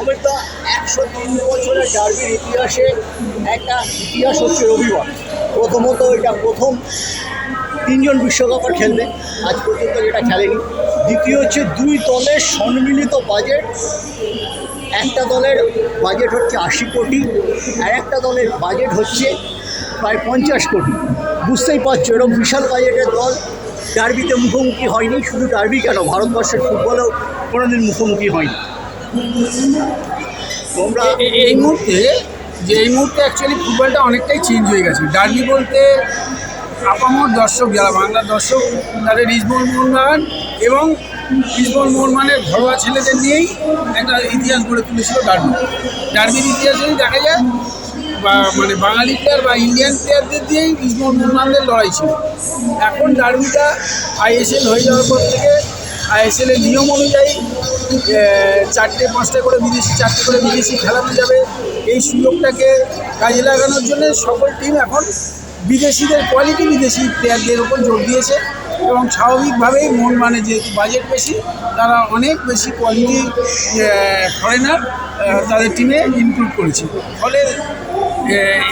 অমিতা একশো তিন বছরের ডার্বির ইতিহাসে একটা ইতিহাস হচ্ছে রবিবার। প্রথমত এটা প্রথম তিনজন বিশ্বকাপে খেলবে, আজ পর্যন্ত যেটা খেলেনি। দ্বিতীয় হচ্ছে দুই দলের সম্মিলিত বাজেট একটা দলের বাজেট হচ্ছে আশি কোটি, আর একটা দলের বাজেট হচ্ছে প্রায় পঞ্চাশ কোটি। বুঝতেই পারছ, এরকম বিশাল বাজেটের দল ডার্বিতে মুখোমুখি হয়নি, শুধু ডার্বি কেন? ভারতবর্ষের ফুটবলেও কোনোদিন মুখোমুখি হয়নি। তোমরা এই মুহূর্তে যে এই মুহূর্তে অ্যাকচুয়ালি ফুটবলটা অনেকটাই চেঞ্জ হয়ে গেছে। ডার্বি বলতে আপামর দর্শক, যারা বাংলার দর্শক, তাদের ইসবল মোহনবাগান এবং ইসবল মোহনবাগানের ঘরোয়া ছেলেদের নিয়েই একটা ইতিহাস গড়ে তুলেছিল ডার্বি ডার্বির ইতিহাসেই দেখা যায়, বা মানে বাঙালি প্লেয়ার বা ইন্ডিয়ান প্লেয়ারদের দিয়েই ইসবল মোহনবাগানদের লড়াই ছিল। এখন ডার্বিটা আইএসএল হয়ে যাওয়ার পর থেকে আইএসএল এর নিয়ম অনুযায়ী চারটে, পাঁচটা করে বিদেশি, চারটে করে বিদেশি খেলানো যাবে। এই সুযোগটাকে কাজে লাগানোর জন্য সকল টিম এখন বিদেশিদের কোয়ালিটি বিদেশি প্লেয়ারদের উপর জোর দিয়েছে এবং স্বাভাবিকভাবেই মন মানে যেহেতু বাজেট বেশি, তারা অনেক বেশি কোয়ালিটি ফরেনার তাদের টিমে ইনক্লুড করেছে। ফলে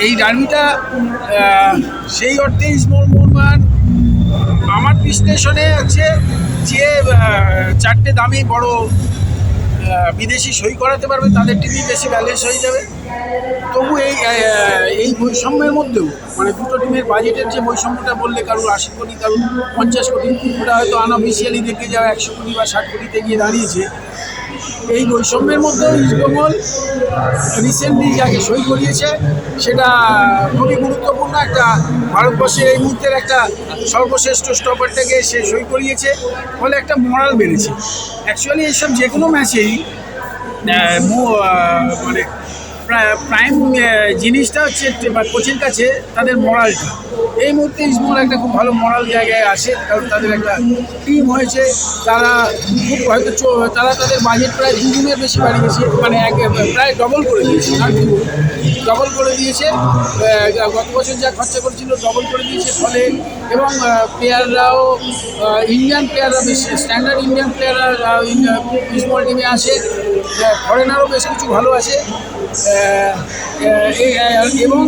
এই ডার্বিটা সেই অর্থে ইসমোর মোহনবাগান আছে হচ্ছে যে চারটে দামি বড় বিদেশি সই করাতে পারবে, তাদের টিভি বেশি ব্যালেন্স হয়ে যাবে। তবু এই এই বৈষম্যের মধ্যেও মানে দুটো টিমের বাজেটের যে বৈষম্যটা বললে কারোর আশি কোটি, কারোর পঞ্চাশ কোটি, ওটা হয়তো আনঅফিসিয়ালি দেখে যাওয়া একশো কোটি বা ষাট কোটিতে গিয়ে দাঁড়িয়েছে। এই বৈষম্যের মধ্যে ইস্টবেঙ্গল রিসেন্টলি যাকে সই করিয়েছে, সেটা খুবই গুরুত্বপূর্ণ একটা ভারতবর্ষের এই মুহূর্তের একটা সর্বশ্রেষ্ঠ স্টপারটাকে সে সই করিয়েছে ফলে একটা মরাল বেড়েছে। অ্যাকচুয়ালি এইসব যে কোনো ম্যাচেই মানে প্রাইম জিনিসটা হচ্ছে বা কোচের কাছে তাদের মরালটা এই মুহূর্তে ইসমল একটা খুব ভালো মরাল জায়গায় আসে কারণ তাদের একটা টিম হয়েছে। তারা খুব হয়তো তারা তাদের বাজেট প্রায় দুগুণের বেশি বাড়িয়েছে মানে এক, প্রায় ডবল করে দিয়েছে ডবল করে দিয়েছে গত বছর যা খরচা করেছিল ডবল করে দিয়েছে ফলে, এবং প্লেয়াররাও ইন্ডিয়ান প্লেয়াররা বেশি স্ট্যান্ডার্ড ইন্ডিয়ান প্লেয়াররা স্মল টিমে আসে। ফরেনারও বেশ কিছু ভালো আছে। এবং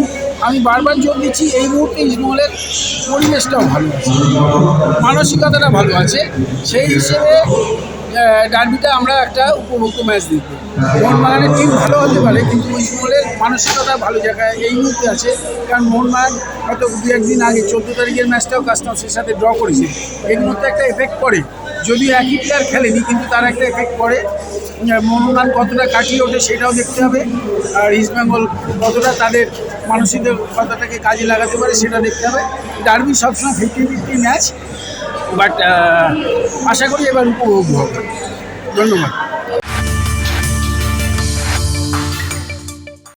আমি বারবার জোর দিচ্ছি এই মুহূর্তে ইসমলের পরিবেশটাও ভালো আছে। মানসিকতাটা ভালো আছে। সেই হিসেবে ডার্বিটা আমরা একটা উপভোগ্য ম্যাচ দেখব। মোহনবাগানের টিম ভালো হতে পারে, কিন্তু ইসমলের মানসিকতা ভালো জায়গায় এই মুহূর্তে আছে। কারণ মোহনবাগান হয়তো দু একদিন আগে চোদ্দ তারিখের ম্যাচটাও কাস্টমসের সাথে ড্র করেছে। এগুলোর তো একটা এফেক্ট পড়ে। যদিও একই প্লেয়ার খেলেনি, কিন্তু তার একটা এফেক্ট পড়ে। মোহনবাগান কতটা কাটিয়ে ওঠে সেটাও দেখতে হবে। আর ইস্টবেঙ্গল কতটা তাদের মানসিকতাটাকে কাজে লাগাতে পারে সেটা দেখতে হবে। ডার্বি সবসময় ফিফটি ফিফটি ম্যাচ বাট আশা করি এবার উপভোগ হবে। ধন্যবাদ।